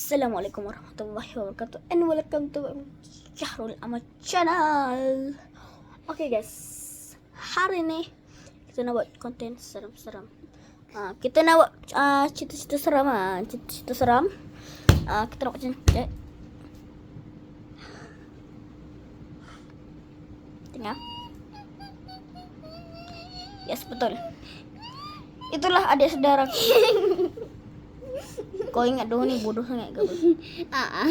Assalamualaikum warahmatullahi wabarakatuh and welcome to Syahrul Ahmad channel. Okay guys, hari ni kita nak buat konten seram-seram. Uh, kita nak buat uh, cerita-cerita seram ah, cerita-cerita seram. Uh, kita nak buat eh. Tengah. Yes, betul. Itulah adik saudara. Kau ingat dulu ni bodoh sangat ke apa? Ah.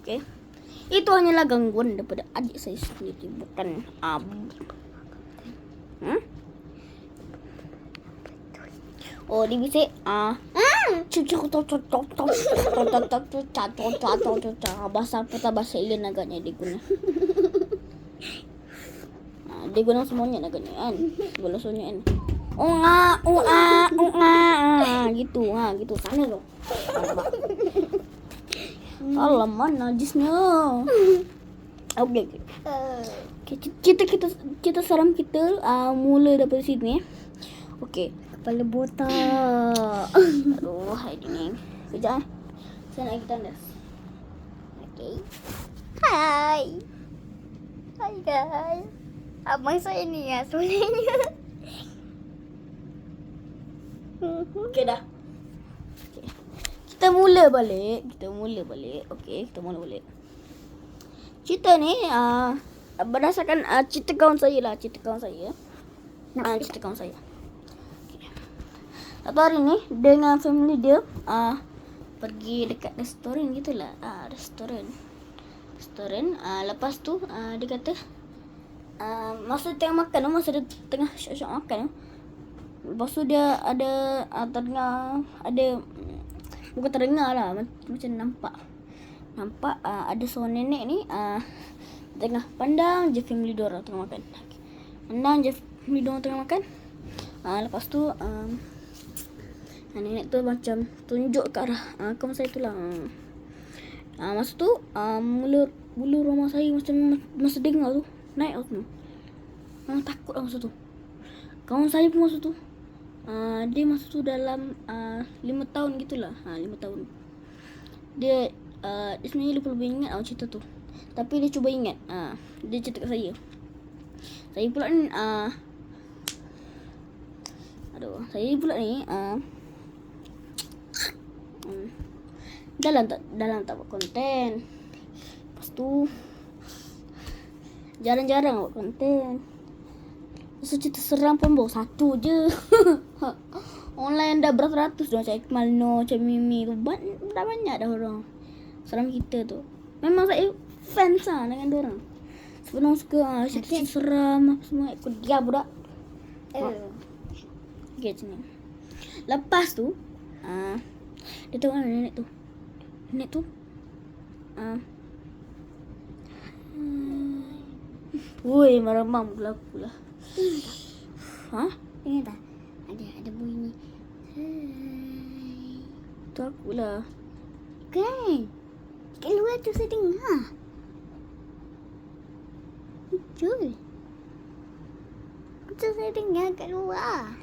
Okey. Itu hanyalah gangguan daripada adik saya sendiri bukan um, hmm? Oh, dia bisik ah bahasa apa tak bahasa alien agaknya dia guna. Ah, dia guna semuanya agaknya kan. Guna semuanya kan. Oh ah, oh ah, gitu, ha, gitu. Sana tu. Alamak, najisnya. Okey, okey. Okay, cerita kita cerita seram kita uh, mula daripada sini. eh. Okey. Kepala botak. Aduh, hai ni. Kejap eh. Saya nak kita tandas. Okay. Hai. Hai guys. Abang saya ni ya sebenarnya. Okey dah. Okay. Kita mula balik. Kita mula balik. Okey, kita mula balik. Cerita ni uh, berdasarkan uh, cerita kawan saya lah. Cerita kawan saya. Uh, cerita kawan saya. Okay. Satu hari ni dengan family dia uh, pergi dekat restoran gitulah. Ah, uh, restoran. Restoran. Uh, lepas tu uh, dia kata uh, masa tengah makan masa dia tengah syok-syok makan tu, Lepas tu dia ada uh, terdengar ada bukan terdengar lah macam, nampak nampak uh, ada seorang nenek ni uh, tengah pandang je family dia orang tengah makan. Pandang je family dia orang tengah makan. Uh, lepas tu um, nenek tu macam tunjuk ke arah uh, kawan saya tu lah. Uh, masa tu uh, mula bulu rumah saya macam masa dengar tu naik tu. Memang takut lah masa tu. Kawan saya pun masa tu Uh, dia masa tu dalam uh, lima tahun gitulah. Ha, lima tahun. Dia uh, dia sebenarnya lupa lebih ingat tau cerita tu. Tapi dia cuba ingat. Uh, dia cerita kat saya. Saya pula ni uh, Aduh, saya pula ni uh, dalam tak dalam tak buat konten. Lepas tu jarang-jarang buat konten. Masa cerita seram pun bawa satu je. Online dah berapa ratus dah Cik Ikmal No, Cik Mimi tu. Dah banyak dah orang. Seram kita tu. Memang saya fans lah dengan orang. Sebenarnya suka ah, cerita seram semua. Ikut dia budak. Eh. Okay, sini. Lepas tu, ah, dia tahu mana nenek tu. Nenek tu, ah, Woi, marah-marah pula pula. Ha? Dengar tak? Ada ada bunyi. Hai. Tu aku lah. Kan? Kat luar tu saya dengar. Betul. Betul saya dengar kat luar.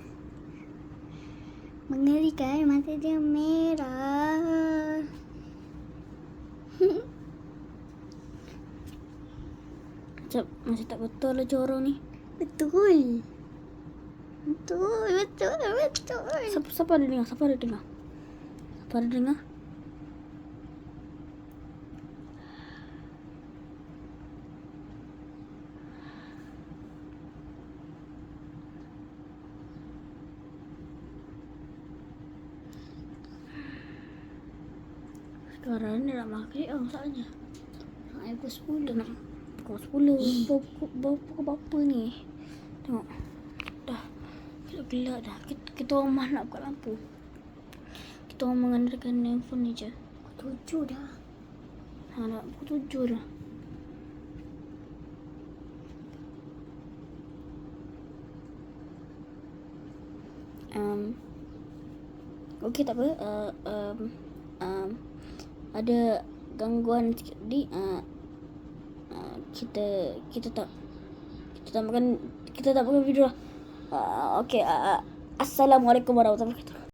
Mengerikan mata dia merah. Macam, macam tak betul lah je orang ni. Betul. Betul, betul, betul. Siapa, siapa ada dengar? Siapa ada dengar? Siapa ada dengar? Sekarang ni nak maghrib lah masalahnya. Hai, pukul 10. Nak pukul 10. Bawa pukul, berapa ni? Tengok. Dah. Gelap-gelap dah. Kita, kita orang mah nak buka lampu. Kita orang mengandalkan handphone ni je. Pukul 7 dah. Ha, nak pukul tujuh dah. Um, Okey tak apa. Uh, um, um, ada gangguan sikit tadi. Uh, kita kita tak kita tak makan kita tak makan video lah. Uh, Okey. Uh, uh, Assalamualaikum warahmatullahi wabarakatuh.